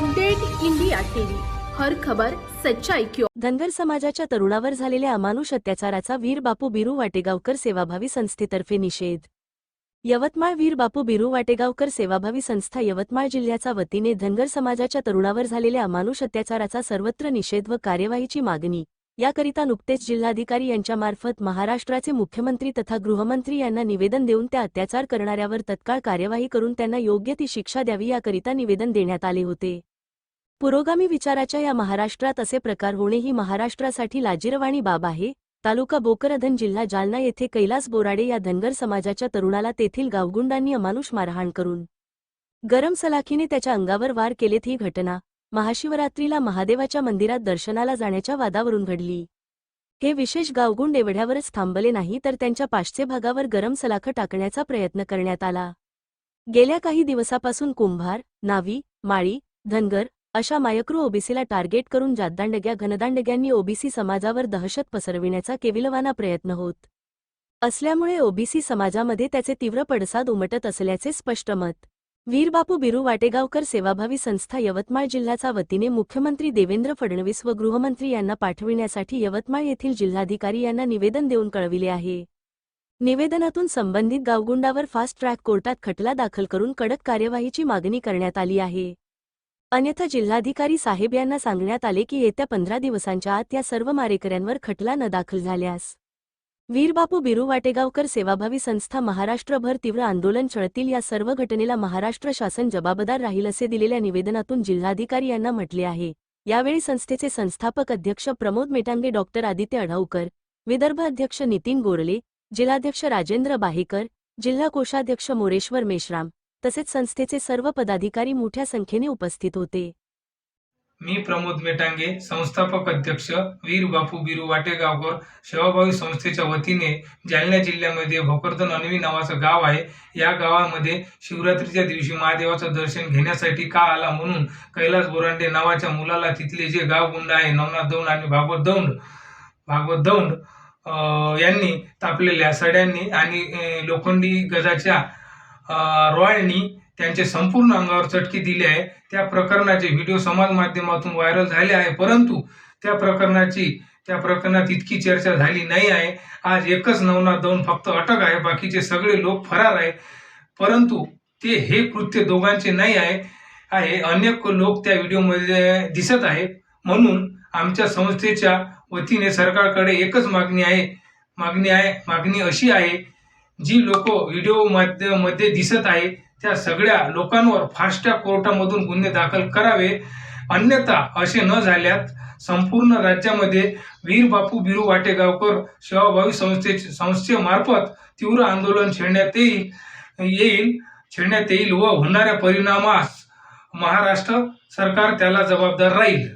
Update India TV. हर खबर सच्चाई क्यों धनगर समाजाच्या तरुणावर झालेल्या अमानुष अत्याचाराचा वीर बापू बिरू वाटेगावकर सेवाभावी संस्थेतर्फे निषेध. यवतमाळ वीर बापू बिरू वाटेगावकर सेवाभावी संस्था यवतमाळ जिल्ह्याच्या वतीने धनगर समाजाच्या तरुणावर झालेल्या अमानुष अत्याचाराचा सर्वत्र निषेध व कार्यवाहीची मागणी. याकरिता नुकतेच जिल्हाधिकारी यांच्यामार्फत महाराष्ट्राचे मुख्यमंत्री तथा गृहमंत्री यांना निवेदन देऊन त्या अत्याचार करणाऱ्यावर तत्काळ कार्यवाही करून त्यांना योग्य ती शिक्षा द्यावी याकरिता निवेदन देण्यात आले होते. पुरोगामी विचाराच्या या महाराष्ट्रात असे प्रकार होणे ही महाराष्ट्रासाठी लाजिरवाणी बाब आहे. तालुका बोकरधन जिल्हा जालना येथे कैलास बोराडे या धनगर समाजाच्या तरुणाला तेथील गावगुंडांनी अमानुष मारहाण करून गरम सलाखीने त्याच्या अंगावर वार केलेत ही घटना महाशिवरात्रीला महादेवाच्या मंदिरात दर्शनाला जाण्याच्या वादावरून घडली. हे विशेष गावगुंड एवढ्यावरच थांबले नाही तर त्यांच्या पाचशे भागावर गरम सलाख टाकण्याचा प्रयत्न करण्यात आला. गेल्या काही दिवसापासून कुंभार नावी माळी धनगर अशा मायक्रो ओबीसीला टार्गेट करून जातदांडग्या घनदांडग्यांनी ओबीसी समाजावर दहशत पसरविण्याचा केविलवाना प्रयत्न होत असल्यामुळे ओबीसी समाजामध्ये त्याचे तीव्र पडसाद उमटत असल्याचे स्पष्ट मत. वीरबापू बिरू वाटेगावकर सेवाभावी संस्था यवतमाळ जिल्ह्याच्या वतीने मुख्यमंत्री देवेंद्र फडणवीस व गृहमंत्री यांना पाठविण्यासाठी यवतमाळ येथील जिल्हाधिकारी यांना निवेदन देऊन कळविले आहे. निवेदनातून संबंधित गावगुंडावर फास्ट ट्रॅक कोर्टात खटला दाखल करून कडक कार्यवाहीची मागणी करण्यात आली आहे. अन्यथा जिल्हाधिकारी साहेब यांना सांगण्यात आले की येत्या पंधरा दिवसांच्या आत या सर्व मारेकऱ्यांवर खटला न दाखल झाल्यास. वीरबापू बिरू वाटेगावकर सेवाभावी संस्था महाराष्ट्रभर तीव्र आंदोलन छळतील या सर्व घटनेला महाराष्ट्र शासन जबाबदार राहील असे दिलेल्या निवेदनातून जिल्हाधिकारी यांना म्हटले आहे. यावेळी संस्थेचे संस्थापक अध्यक्ष प्रमोद मेटांगे डॉक्टर आदित्य अढाऊकर विदर्भ अध्यक्ष नितीन गोरले जिल्हाध्यक्ष राजेंद्र बाहेकर जिल्हा कोषाध्यक्ष मोरेश्वर मेश्राम तसेच संस्थेचे सर्व पदाधिकारी मोठ्या संख्येने उपस्थित होते. मी प्रमोद मेटांगे संस्थापक अध्यक्ष वीर बापू बिरू वाटेगावकर सेवाभावी संस्थेच्या वतीने जालना जिल्ह्यामध्ये भोकरदन अनवी नावाचं गाव आहे. या गावामध्ये शिवरात्रीच्या दिवशी महादेवाचं दर्शन घेण्यासाठी का आला म्हणून कैलास बोरांडे नावाच्या मुलाला तिथले जे गावगुंड आहे नवनाथ दौंड आणि भागवत दौंड भागवत दौंड अं, यांनी तापलेल्या सड्यांनी आणि लोखंडी गजाच्या रॉयलनी त्यांचे संपूर्ण अंगावर चटके दिली आहे. त्या प्रकरणाचे व्हिडिओ समाज माध्यमातून व्हायरल झाले आहे. परंतु त्या प्रकरणाची त्या प्रकरणात इतकी चर्चा झाली नाही आहे. आज एकच नवनाथ दोन फक्त अटक आहे. बाकीचे सगळे लोक फरार आहे. परंतु ते हे कृत्य दोघांचे नाही आहे. आहे. अनेक लोक त्या व्हिडिओमध्ये दिसत आहे म्हणून आमच्या संस्थेच्या वतीने सरकारकडे एकच मागणी आहे. मागणी आहे मागणी अशी आहे जी लोक व्हिडिओमध्ये मध्ये दिसत आहे त्या सगळ्या लोकांवर फास्ट्या कोर्टामधून गुन्हे दाखल करावे. अन्यथा असे न झाल्यात संपूर्ण राज्यामध्ये वीर बापू बिरू वाटेगावकर सेवाभावी संस्थे संस्थेमार्फत तीव्र आंदोलन छेडण्यात येईल येईल छेडण्यात येईल व होणाऱ्या परिणामास महाराष्ट्र सरकार त्याला जबाबदार राहील.